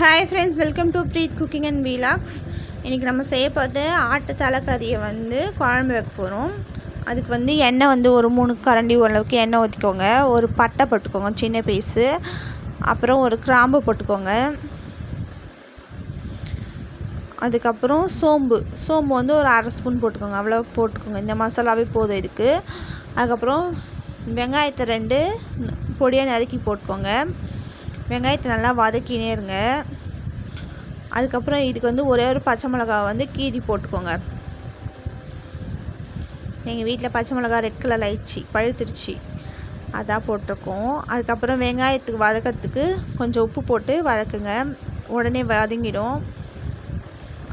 Hi friends welcome to Preeth cooking and vlogs இன்றைக்கி நம்ம செய்ய பார்த்து ஆட்டு தலைக்கறியை வந்து குழம்பு வைக்க போகிறோம் அதுக்கு வந்து எண்ணெய் வந்து ஒரு மூணு கரண்டி ஓரளவுக்கு எண்ணெய் ஊற்றிக்கோங்க ஒரு பட்டை போட்டுக்கோங்க சின்ன பீஸு அப்புறம் ஒரு கிராம்பு போட்டுக்கோங்க. அதுக்கப்புறம் சோம்பு. சோம்பு வந்து ஒரு அரை ஸ்பூன் போட்டுக்கோங்க. அவ்வளோ போட்டுக்கோங்க. இந்த மசாலாவே போதும் இதுக்கு. அதுக்கப்புறம் வெங்காயத்தை ரெண்டு பொடியாக நறுக்கி போட்டுக்கோங்க. வெங்காயத்தை நல்லா வதக்கினே இருங்க. அதுக்கப்புறம் இதுக்கு வந்து ஒரே ஒரு பச்சை மிளகா வந்து கீரி போட்டுக்கோங்க. எங்கள் வீட்டில் பச்சை மிளகா ரெட் கலர் ஆயிடுச்சு பழுத்துருச்சு அதான் போட்டிருக்கோம். அதுக்கப்புறம் வெங்காயத்துக்கு வதக்கிறதுக்கு கொஞ்சம் உப்பு போட்டு வதக்குங்க. உடனே வதங்கிடும்.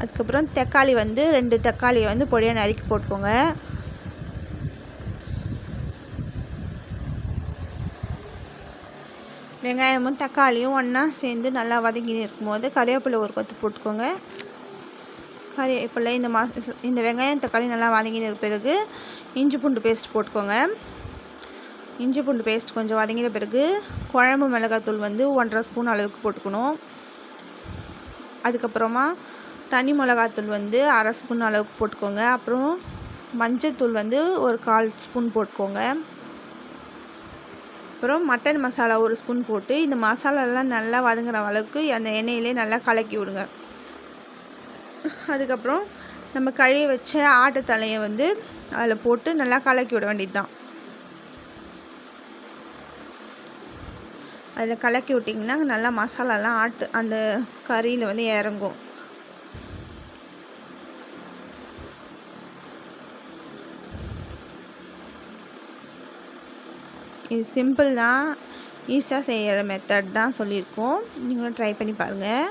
அதுக்கப்புறம் தக்காளி வந்து ரெண்டு தக்காளியை வந்து பொடியாக நறுக்கி போட்டுக்கோங்க. வெங்காயமும் தக்காளியும் ஒன்றா சேர்ந்து நல்லா வதங்கின்னு இருக்கும்போது கறிவேப்பிலை ஒரு கொத்து போட்டுக்கோங்க. கறிவேப்பிலை இந்த மா இந்த வெங்காயம் தக்காளி நல்லா வதங்கின பிறகு இஞ்சி பூண்டு பேஸ்ட் போட்டுக்கோங்க. இஞ்சி பூண்டு பேஸ்ட் கொஞ்சம் வதங்கின பிறகு குழம்பு மிளகாத்தூள் வந்து ஒன்றரை ஸ்பூன் அளவுக்கு போட்டுக்கணும். அதுக்கப்புறமா தனி மிளகாத்தூள் வந்து அரை ஸ்பூன் அளவுக்கு போட்டுக்கோங்க. அப்புறம் மஞ்சள் வந்து ஒரு கால் ஸ்பூன் போட்டுக்கோங்க. அப்புறம் மட்டன் மசாலா ஒரு ஸ்பூன் போட்டு இந்த மசாலாலாம் நல்லா வதங்குற அளவுக்கு அந்த எண்ணெயிலே நல்லா கலக்கி விடுங்க. அதுக்கப்புறம் நம்ம கழுவி வச்ச ஆட்டு தலையை வந்து அதில் போட்டு நல்லா கலக்கி விட வேண்டியது தான் அதில் கலக்கி விட்டிங்கன்னா நல்லா மசாலாலாம் ஆட்டு அந்த கறியில் வந்து இறங்கும். இது சிம்பிள் தான் ஈஸியாக செய்கிற மெத்தட் தான் சொல்லியிருக்கோம். நீங்களும் ட்ரை பண்ணி பாருங்கள்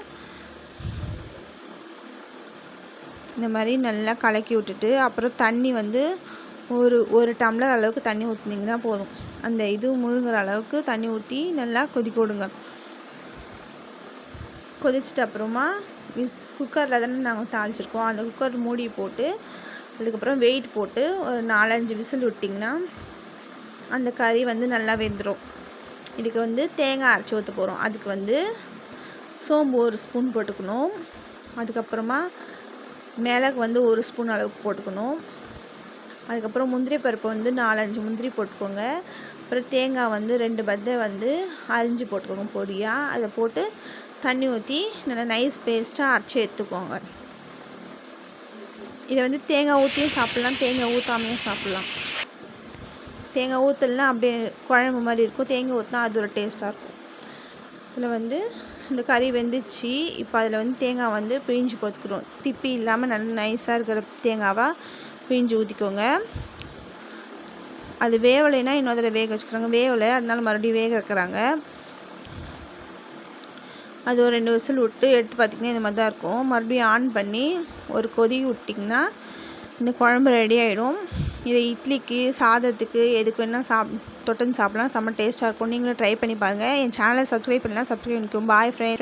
இந்த மாதிரி நல்லா கலக்கி விட்டுட்டு அப்புறம் தண்ணி வந்து ஒரு ஒரு டம்ளர் அளவுக்கு தண்ணி ஊற்றினீங்கன்னா போதும். அந்த இது முழுங்குற அளவுக்கு தண்ணி ஊற்றி நல்லா கொதிக்க விடுங்க. கொதிச்சிட்டு அப்புறமா விஸ் குக்கரில் தானே நாங்கள் தாளிச்சிருக்கோம். அந்த குக்கர் மூடி போட்டு அதுக்கப்புறம் வெயிட் போட்டு ஒரு நாலஞ்சு விசில் விட்டிங்கன்னா அந்த கறி வந்து நல்லா வெந்துடும் இதுக்கு வந்து தேங்காய் அரைச்சி ஊற்ற போகிறோம் அதுக்கு வந்து சோம்பு ஒரு ஸ்பூன் போட்டுக்கணும். அதுக்கப்புறமா மிளகு வந்து ஒரு ஸ்பூன் அளவுக்கு போட்டுக்கணும். அதுக்கப்புறம் முந்திரி பருப்பு வந்து நாலஞ்சு முந்திரி போட்டுக்கோங்க. அப்புறம் தேங்காய் வந்து ரெண்டு பத்தை வந்து அரிஞ்சு போட்டுக்கோங்க பொடியாக அதை போட்டு தண்ணி ஊற்றி நல்லா நைஸ் பேஸ்ட்டாக அரைச்சி எடுத்துக்கோங்க. இதை வந்து தேங்காய் ஊற்றியும் சாப்பிட்லாம் தேங்காய் ஊற்றாமையும் சாப்பிட்லாம். தேங்காய் ஊற்றலாம் அப்படியே குழம்பு மாதிரி இருக்கும். தேங்காய் ஊற்றினா அது ஒரு டேஸ்ட்டாக இருக்கும். இதில் வந்து இந்த கறி வெந்துச்சு. இப்போ அதில் வந்து தேங்காய் வந்து பிழிஞ்சு போத்துக்கிறோம் திப்பி இல்லாமல் நல்லா நைஸாக இருக்கிற தேங்காவாக பிழிஞ்சு ஊற்றிக்கோங்க அது வேவலைன்னா இன்னொரு தடவை வேக வச்சுக்கிறாங்க. வேவலை அதனால மறுபடியும் வேக வைக்கிறாங்க. அது ஒரு ரெண்டு விசில் விட்டு எடுத்து பார்த்திங்கன்னா இந்த மாதிரி தான் இருக்கும். மறுபடியும் ஆன் பண்ணி ஒரு கொதி விட்டிங்கன்னா இந்த குழம்பு ரெடி ஆகிடும் இதை இட்லிக்கு சாதத்துக்கு எதுக்கு வேணால் சாப் தொட்டுன்னு சாப்பிட்லாம். செம்ம டேஸ்ட்டாக இருக்கும். நீங்களும் ட்ரை பண்ணி பாருங்கள் என் சேனலை சப்ஸ்கிரைப் பண்ணலாம் சப்ஸ்கிரைப் பண்ணிக்கும் பாய் ஃப்ரெண்ட்